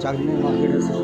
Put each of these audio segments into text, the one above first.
চাঁদনি market এসে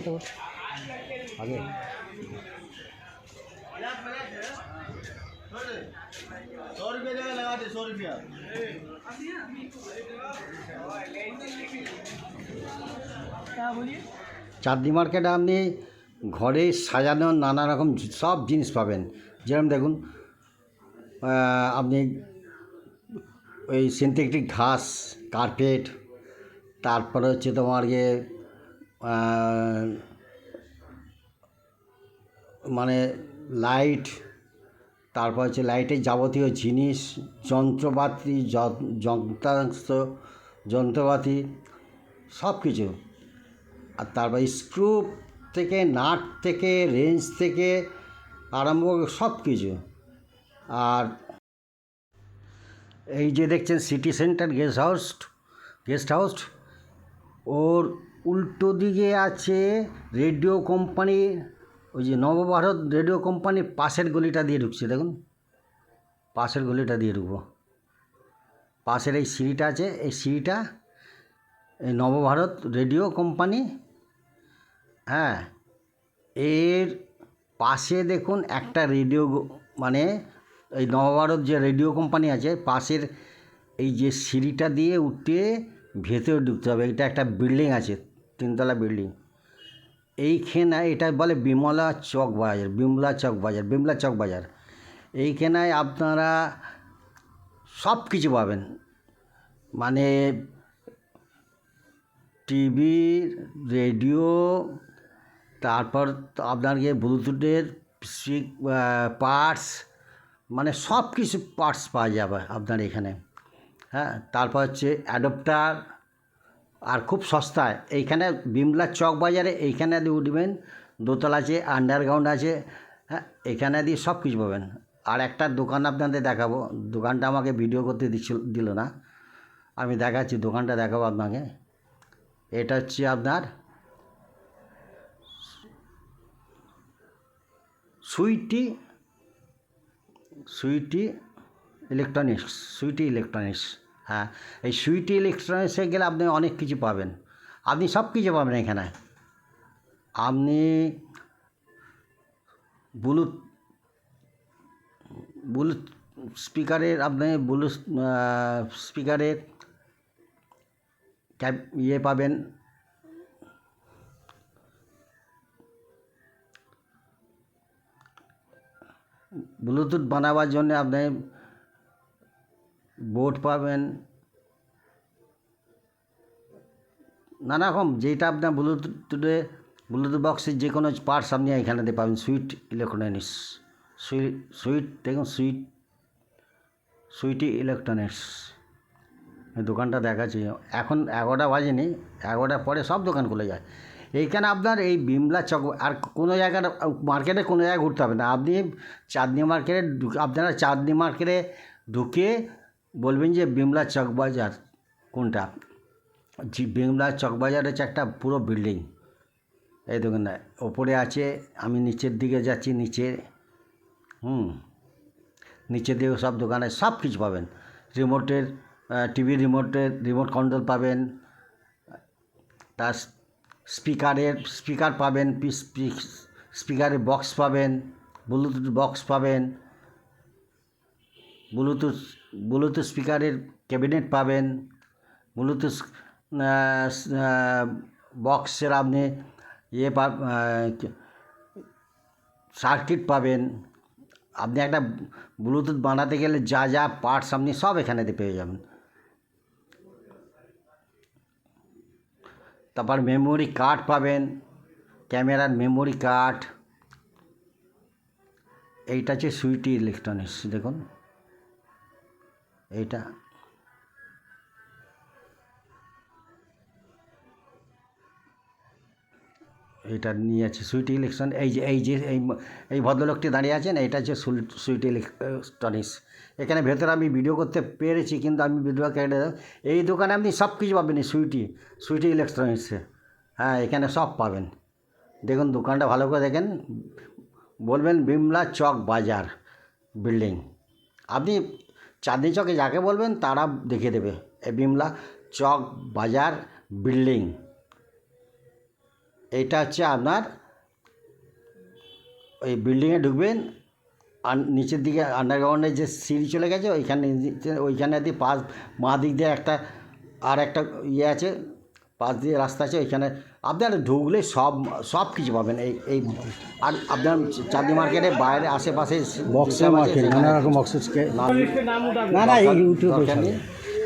তো আগে सौ रुपये जगह लगाते सौ रुपया চাঁদনি মার্কেটে আপনি ঘরে সাজানো নানা রকম সব জিনিস পাবেন যেরকম দেখুন আহ, আপনি ওই সিনথেটিক ঘাস কার্পেট তারপরে হচ্ছে তোমার ইয়ে আহ, মানে লাইট, তারপর হচ্ছে লাইটের যাবতীয় জিনিস, যন্ত্রপাতি যন্ত্রাংশ, যন্ত্রপাতি সব কিছু আর তারপর স্ক্রু থেকে, নাট থেকে, রেঞ্জ থেকে আরম্ভ সব কিছু আর এই যে দেখছেন city centre guest house guest house, ওর উল্টো দিকে আছে রেডিও কোম্পানি, ওই যে নবভারত রেডিও কোম্পানির পাশের গলিটা দিয়ে ঢুকছে, দেখুন। পাশের গলিটা দিয়ে ঢুকবো। পাশের এই সিঁড়িটা আছে, এই সিঁড়িটা এই নবভারত রেডিও কোম্পানি। হ্যাঁ এর পাশে দেখুন একটা রেডিও মানে এই নবভারত যে রেডিও কোম্পানি আছে, পাশের এই যে সিঁড়িটা দিয়ে উঠে ভেতরে ঢুকতে হবে। এটা একটা বিল্ডিং আছে। তিনতলা বিল্ডিং। এইখানে এটা বলে বিমলা চক বাজার, বিমলা চক বাজার, বিমলা চক বাজার। এইখানে আপনারা সব কিছু পাবেন। মানে টিভি, রেডিও, তারপর আপনার গিয়ে ব্লুটুথের পার্টস মানে সব কিছু পার্টস পাওয়া যাবে আপনার এখানে। হ্যাঁ তারপর হচ্ছে অ্যাডপ্টার আর খুব সস্তায়। এইখানে বিমলা চক বাজারে এইখানে দিয়ে উঠবেন, দোতলা আছে আন্ডারগ্রাউন্ড আছে হ্যাঁ এখানে দিয়ে সব কিছু পাবেন। আর একটা দোকান আপনাদের দেখাবো। দোকানটা আমাকে ভিডিও করতে দিচ্ছিল, দিল না। আমি দেখাচ্ছি, দোকানটা দেখাবো আপনাকে। এটা হচ্ছে আপনার Sweety Sweety electronics Sweety electronics হ্যাঁ এই সুইটি ইলেকট্রনিক্সে গেলে আপনি অনেক কিছু পাবেন। আপনি সব কিছু পাবেন এখানে। আপনি ব্লুথ ব্লুথ স্পিকারের আপনি ব্লুথ স্পিকারের ক্যাব ইয়ে পাবেন। ব্লুটুথ বানাবার জন্য আপনি বোর্ড পাবেন। নানা রকম যেটা আপনার ব্লুটুথে ব্লুটুথ বক্সের যে কোনো পার্টস আপনি এখানেতে পাবেন সুইট ইলেকট্রনিক্স সুইট সুইট, দেখুন সুইট, সুইটি ইলেকট্রনিক্স দোকানটা দেখাচ্ছি। এখন এগারোটা বাজেনি, এগারোটার পরে সব দোকান খুলে যায়। এইখানে আপনার এই বিমলা চক, আর কোনো জায়গার মার্কেটে কোনো জায়গায় ঘুরতে হবে না। আপনি চাঁদনি মার্কেটে আপনারা চাঁদনি মার্কেটে ঢুকে বলবেন যে বিমলা চক বাজার কোনটা? জি, বিমলা চক বাজার হচ্ছে একটা পুরো বিল্ডিং। এই দোকানটা ওপরে আছে, আমি নিচের দিকে যাচ্ছি, নিচে, হুম, নিচে দিকে সব দোকানে সব কিছু পাবেন। রিমোটের টিভি রিমোটের, রিমোট কন্ট্রোল পাবেন, তার স্পিকারের, স্পিকার পাবেন স্পিকারের বক্স পাবেন, ব্লুটুথ বক্স পাবেন, ব্লুটুথ ব্লুটুথ স্পিকারের ক্যাবিনেট পাবেন ব্লুটুথ বক্সের আপনি ইয়ে পা সার্কিট পাবেন। আপনি একটা ব্লুটুথ বানাতে গেলে যা যা পার্টস আপনি সব এখানেতে পেয়ে যাবেন। তারপর মেমোরি কার্ড পাবেন, ক্যামেরার মেমোরি কার্ড। এইটা হচ্ছে সুইটি ইলেকট্রনিক্স, দেখুন। এইটা। এইটা নিয়ে আছে সুইট ইলেকশন। এই যে এই যে, এই এই ভদ্রলোকটি দাঁড়িয়ে আছেন এটা হচ্ছে সুইট ইলেকট্রনিক্স এখানে ভেতরে আমি ভিডিও করতে পেরেছি, কিন্তু আমি ভিডিও কেটে এই দোকানে আপনি সব কিছু পাবেন সুইটি সুইটি ইলেকট্রনিক্সে। হ্যাঁ এখানে সব পাবেন। দেখুন, দোকানটা ভালো করে দেখেন। বলবেন বিমলা চক বাজার বিল্ডিং। আপনি চাঁদনি চকে যাকে বলবেন, তারা দেখে দেবে। এ বিমলা চক বাজার বিল্ডিং। এটা হচ্ছে আপনার, ওই বিল্ডিংয়ে ঢুকবেন, আর নিচের দিকে আন্ডারগ্রাউন্ডের যে সিঁড়ি চলে গেছে, ওইখানে ওইখানে দিয়ে পাশ, মা দিক দিয়ে একটা, আর একটা ইয়ে আছে পাশ দিয়ে রাস্তা আছে ওইখানে আপনার ঢুকলে সব সব কিছু পাবেন এই এই আর আপনার চাঁদি মার্কেটের বাইরে আশেপাশে আছে মার্কেট নানা রকম না না এই ইউটিউবে দরকার নেই।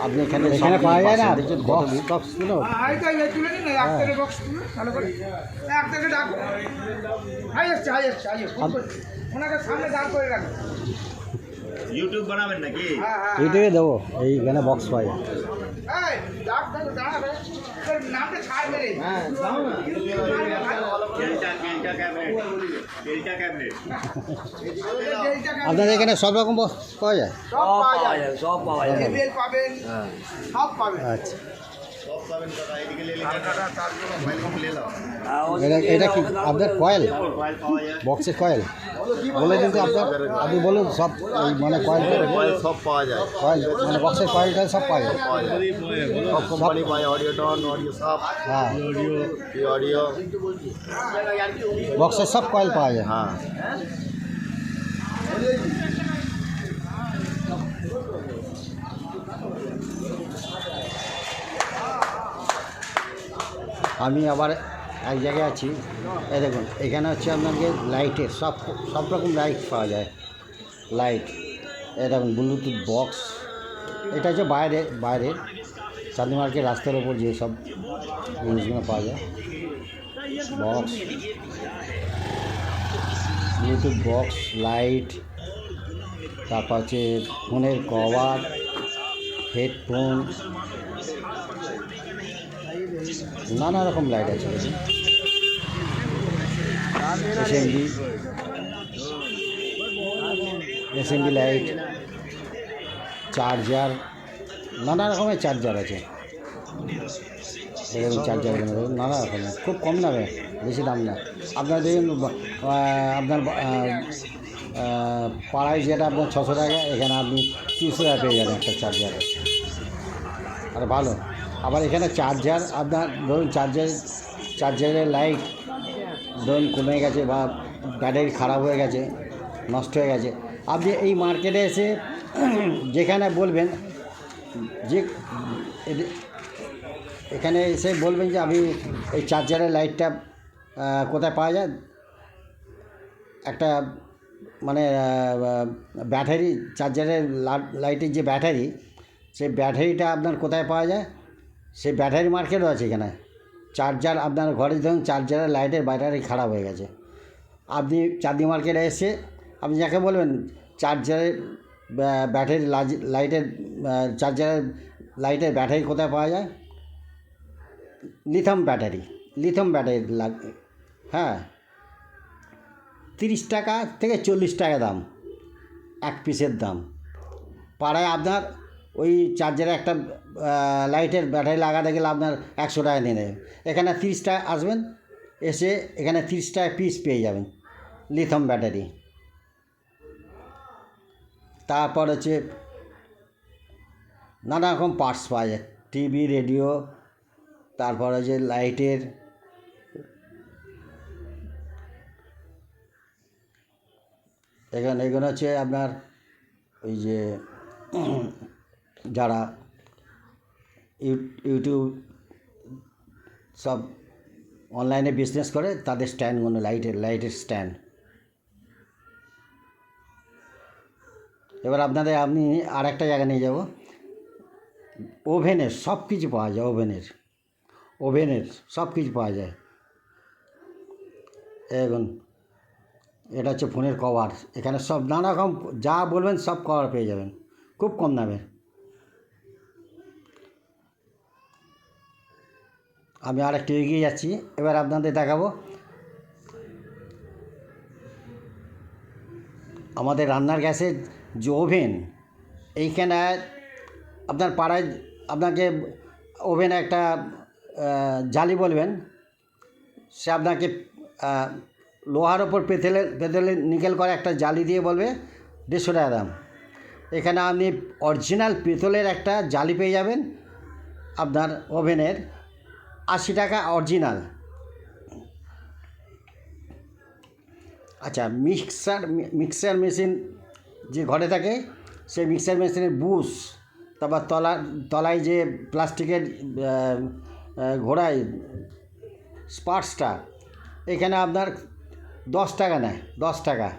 আপনি এখানে সব এখানে পাওয়া যায় না। বক্স বক্স ওনাকে সামনে দাঁড় করে রাখো। ইউটিউব বানাবেন নাকি? হ্যাঁ হ্যাঁ ইউটিউবে দেবো এইখানে বক্স হ্যাঁ ক্যাবিনেট আপনাদের এখানে সব রকম বক্স পাওয়া যায়? সব পাওয়া যায়। সব পাওয়া যায়। পাবেন সব পাবেন। আচ্ছা। এটা এটা কি? আপনার কয়েল বক্সের কয়েল বলে কিন্তু আপনার আপনি বলুন সব মানে কয়েল মোবাইল সব পাওয়া যায়। কয়েল মানে বক্সের কয়েল টয়েল সব পাওয়া যায়। পাওয়া যায়। সব কোম্পানি পায় অডিও টন অডিও সব। হ্যাঁ। অডিও বক্সের সব কয়েল পাওয়া যায়। হ্যাঁ। আমি আবার এক জায়গায় আছি। এই দেখুন, এখানে হচ্ছে আপনাকে লাইটের সব সব রকম লাইট পাওয়া যায়। লাইট এই দেখুন ব্লুটুথ বক্স এটা হচ্ছে বাইরে বাইরে। চাঁদনি মার্কেট রাস্তার ওপর যে সব জিনিসগুলো পাওয়া যায়। বক্স ব্লুটুথ বক্স লাইট তারপর হচ্ছে ফোনের কভার হেডফোন নানা রকম লাইট আছে। এসএমবি এসএমবি লাইট চার্জার নানা রকমের চার্জার আছে। এরকম চার্জার নানা রকমের, খুব কম দামে, বেশি দাম না। আপনার দেখুন আপনার পাড়ায় যেটা আপনার ছশো টাকা, এখানে আপনি তিনশো টাকা পেয়ে যাবেন একটা চার্জার আর ভালো। আবার এখানে চার্জার আপনার ধরুন চার্জার চার্জারের লাইট ধরুন কমে গেছে বা ব্যাটারি খারাপ হয়ে গেছে, নষ্ট হয়ে গেছে। আপনি এই মার্কেটে এসে যেখানে বলবেন, যে এখানে এসে বলবেন যে আমি এই চার্জারের লাইটটা কোথায় পাওয়া যায়? একটা মানে ব্যাটারি, চার্জারের লাইটের যে ব্যাটারি, সেই ব্যাটারিটা আপনার কোথায় পাওয়া যায়? সেই ব্যাটারি মার্কেটও আছে এখানে। চার্জার আপনার ঘরে ধরুন চার্জারের লাইটের ব্যাটারি খারাপ হয়ে গেছে। আপনি চাঁদনি মার্কেটে এসে, আপনি যাকে বলবেন, চার্জারের ব্যাটারি লাইটের চার্জারের লাইটের ব্যাটারি কোথায় পাওয়া যায়? লিথম ব্যাটারি লিথম ব্যাটারি লাগ হ্যাঁ তিরিশ টাকা থেকে চল্লিশ টাকা দাম, এক পিসের দাম। পাড়ায় আপনার ওই চার্জারে একটা লাইটের ব্যাটারি লাগাতে গেলে আপনার একশো টাকা নিয়ে নেবে। এখানে তিরিশ টাকা আসবেন, এসে এখানে তিরিশ টাকা পিস পেয়ে যাবেন লিথম ব্যাটারি তারপর হচ্ছে নানা রকম পার্টস পাওয়া যায় টিভি রেডিও তারপর হচ্ছে লাইটের এখানে এগুলো হচ্ছে আপনার ওই যে যারা ইউ- ইউটিউব সব অনলাইনে বিজনেস করে, তাদের স্ট্যান্ডগুলো লাইটের লাইটের স্ট্যান্ড এবার আপনাদের আপনি আর একটা জায়গা নিয়ে যাব। ওভেনের সব কিছু পাওয়া যায়, ওভেনের। ওভেনের সব কিছু পাওয়া যায়। এখন এটা হচ্ছে ফোনের কভার এখানে সব নানা রকম, যা বলবেন সব কভার পেয়ে যাবেন। খুব কম দামে আমি আর একটু এগিয়ে যাচ্ছি, এবার আপনাদের দেখাবো। আমাদের রান্নার গ্যাসের যে ওভেন, এইখানে আপনার পাড়ায় আপনাকে ওভেনে একটা জালি বলবেন, সে আপনাকে লোহার ওপর পেতেলে পেতেলে নিকেল করে একটা জালি দিয়ে বলবে, দেড়শো টাকা দাম। এখানে আপনি অরিজিনাল পেতলের একটা জালি পেয়ে যাবেন আপনার ওভেনের। আশি টাকা অরিজিনাল আচ্ছা মিক্সার মিক্সার মেশিন যে ঘরে থাকে সেই মিক্সার মেশিনের বুশ, তারপর তলা, তলায় যে প্লাস্টিকের ঘোড়ায় স্পার্টসটা এখানে আপনার দশ টাকা নেয়, দশ টাকা।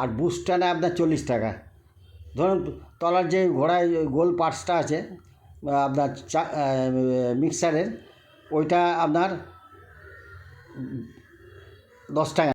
আর বুস্টটা নেয় আপনার চল্লিশ টাকা। ধরুন, তলার যে ঘোড়ায় গোল পার্টসটা আছে আপনার চা মিক্সারের ওইটা আপনার দশ টাকা।